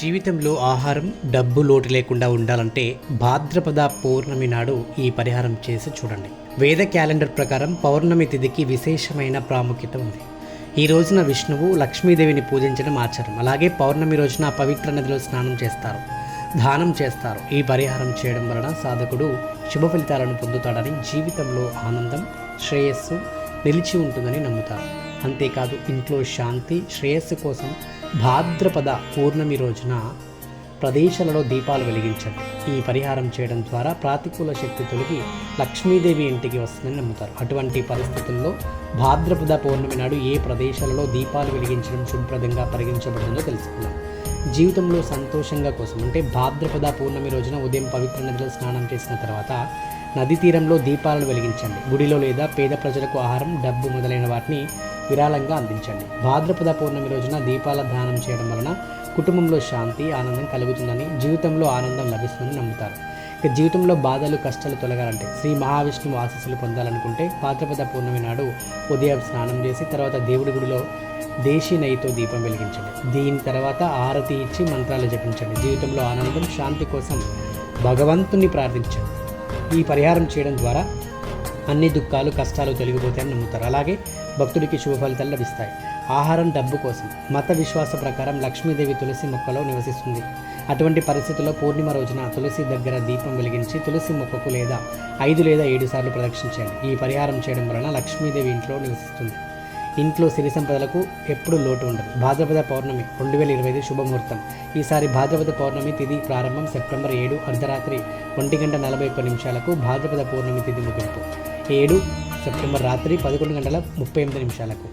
జీవితంలో ఆహారం డబ్బు లోటు లేకుండా ఉండాలంటే భాద్రపద పౌర్ణమి నాడు ఈ పరిహారం చేసి చూడండి. వేద క్యాలెండర్ ప్రకారం పౌర్ణమి తిథికి విశేషమైన ప్రాముఖ్యత ఉంది. ఈ రోజున విష్ణువు లక్ష్మీదేవిని పూజించడం ఆచారం. అలాగే పౌర్ణమి రోజున పవిత్ర నదిలో స్నానం చేస్తారు దానం చేస్తారు. ఈ పరిహారం చేయడం వలన సాధకుడు శుభ ఫలితాలను పొందుతాడని జీవితంలో ఆనందం శ్రేయస్సు నిలిచి ఉంటుందని నమ్ముతారు. అంతేకాదు ఇంట్లో శాంతి శ్రేయస్సు కోసం భాద్రపద పౌర్ణమి రోజున ప్రదేశాలలో దీపాలు వెలిగించండి. ఈ పరిహారం చేయడం ద్వారా ప్రాతికూల శక్తి తొలగి లక్ష్మీదేవి ఇంటికి వస్తుందని నమ్ముతారు. అటువంటి పరిస్థితుల్లో భాద్రపద పౌర్ణమి నాడు ఏ ప్రదేశాలలో దీపాలు వెలిగించడం శుభ్రదంగా పరిగణించబడుతుందో తెలుసుకుందాం. జీవితంలో సంతోషంగా కోసం అంటే భాద్రపద పౌర్ణమి రోజున ఉదయం పవిత్ర నదిలో స్నానం చేసిన తర్వాత నది తీరంలో దీపాలను వెలిగించండి. గుడిలో లేదా పేద ప్రజలకు ఆహారం డబ్బు మొదలైన వాటిని విరాళంగా అందించండి. భాద్రపద పౌర్ణమి రోజున దీపాల దానం చేయడం వలన కుటుంబంలో శాంతి ఆనందం కలుగుతుందని జీవితంలో ఆనందం లభిస్తుందని నమ్ముతారు. ఇక జీవితంలో బాధలు కష్టాలు తొలగాలంటే శ్రీ మహావిష్ణువు ఆశీస్సులు పొందాలనుకుంటే భాద్రపద పౌర్ణమి నాడు ఉదయం స్నానం చేసి తర్వాత దేవుడి గుడిలో దేశీ నెయ్యితో దీపం వెలిగించండి. దీని తర్వాత ఆరతి ఇచ్చి మంత్రాలు జపించండి. జీవితంలో ఆనందం శాంతి కోసం భగవంతుని ప్రార్థించండి. ఈ పరిహారం చేయడం ద్వారా అన్ని దుఃఖాలు కష్టాలు తొలగిపోతాయని నమ్ముతారు. అలాగే భక్తుడికి శుభ ఫలితాలు లభిస్తాయి. ఆహారం డబ్బు కోసం. మత విశ్వాస ప్రకారం లక్ష్మీదేవి తులసి మొక్కలో నివసిస్తుంది. అటువంటి పరిస్థితుల్లో పూర్ణిమ రోజున తులసి దగ్గర దీపం వెలిగించి తులసి మొక్కకు లేదా ఐదు లేదా ఏడు సార్లు ప్రదక్షించండి ఈ పరిహారం చేయడం వలన లక్ష్మీదేవి ఇంట్లో నివసిస్తుంది. ఇంట్లో సిరి సంపదలకు ఎప్పుడు లోటు ఉండదు. భాద్రపద పౌర్ణమి రెండు వేల ఇరవై ఐదు శుభముహూర్తం. ఈసారి భాద్రపద పౌర్ణమి తిథి ప్రారంభం సెప్టెంబర్ ఏడు అర్ధరాత్రి ఒంటి గంట నలభై ఒక్క నిమిషాలకు భాద్రపద పౌర్ణమి తిథి ముగింపు. ఏడు సెప్టెంబర్ రాత్రి పదకొండు గంటల ముప్పై ఎనిమిది నిమిషాలకు.